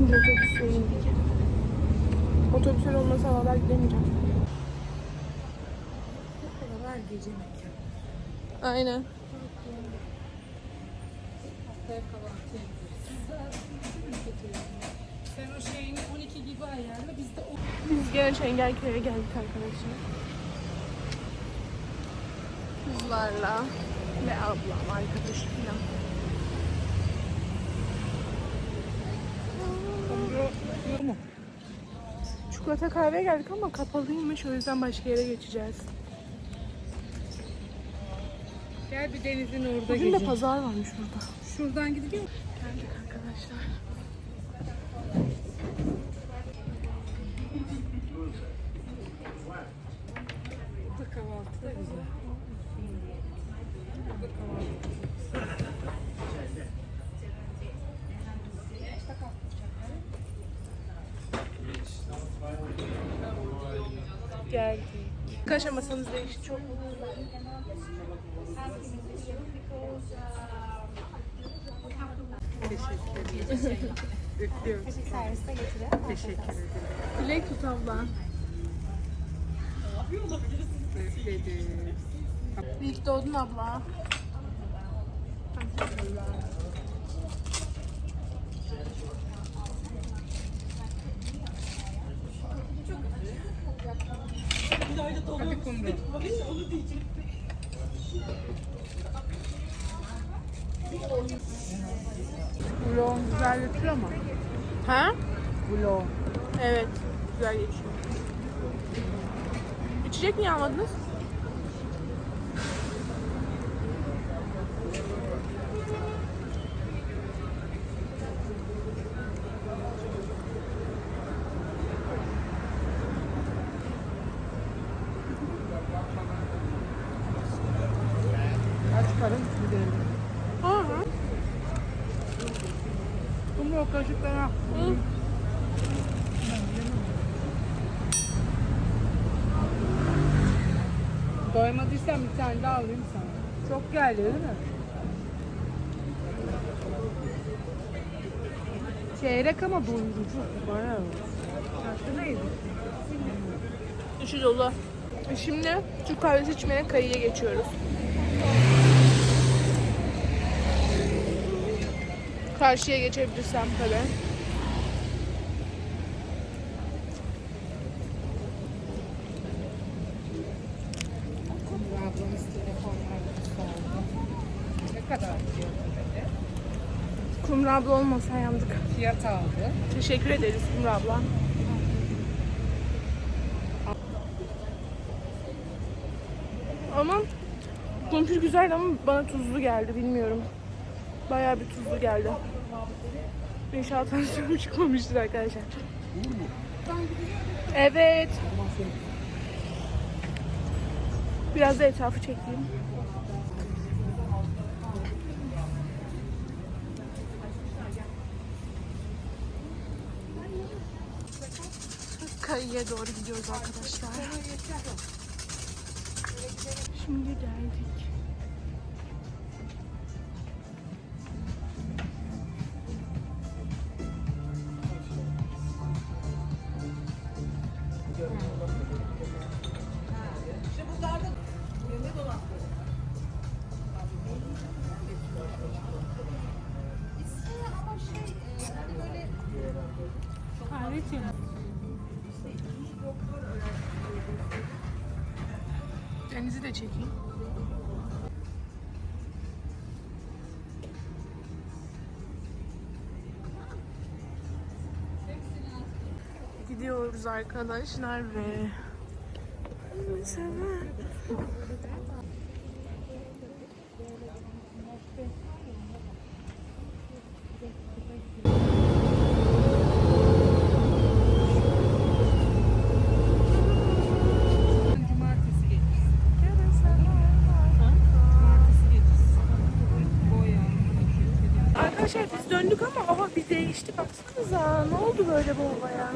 Şimdi otobüse indik. Otobüsler olmasa havalar gidemeyeceğim. Buralar gece mekanı. Aynen. Haftaya kahvaltı yapıyoruz. Sen o şeyini 12 gibi ayarla. Biz de Biz gene Çengelköy'e geldik arkadaşlar. Kızlarla ve ablam arkadaşıyla. Çikolata kahveye geldik ama kapalıymış o yüzden başka yere geçeceğiz. Gel bir denizin orada Bugün de pazar varmış burada. Şuradan gidiliyor. Geldik arkadaşlar. Geldik. Kaç masanız değişti çok. Teşekkür ederim. Öpüyorum. Serviste getirelim. Teşekkür ederim. Dilek tut abla. Öpüyorum. İyi ki doğdun abla. Hadi kumru. Vlog güzel geçiyor ama. Ha? Vlog. Evet. Güzel geçiyor. İçecek niye almadınız? O kaşıklara. Hı. Doymadıysan bir tane daha alayım sana. Çok geldi değil mi? Çeyrek ama doyurucu. Bayağı. Kaçta neydi? Üçü dolu. Şimdi Türk kahvesi içmeye kayıya geçiyoruz. Karşıya geçebilirsem tabii. Kumru abla olmasa yandık. Fiyat aldı. Teşekkür ederiz Kumru abla. Ama kumpir güzeldi ama bana tuzlu geldi bilmiyorum. Bayağı bir tuzlu geldi. İnşallah tansiyonum çıkmamıştır arkadaşlar. Evet. Biraz da etrafı çekeyim. Kayıya doğru gidiyoruz arkadaşlar. Şimdi geldik. Kahve içelim. Denizi de çekeyim. Gidiyoruz arkadaşlar ve Sever. Arkadaşlar biz döndük ama hava bir değişti. Baksanıza ne oldu böyle bu havaya?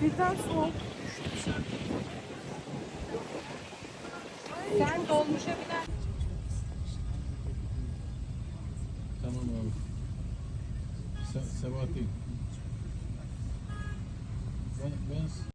Birden soğuk düştü. Sen dolmuşa biner. Tamam abi. Se Sebahattin. Ben, ben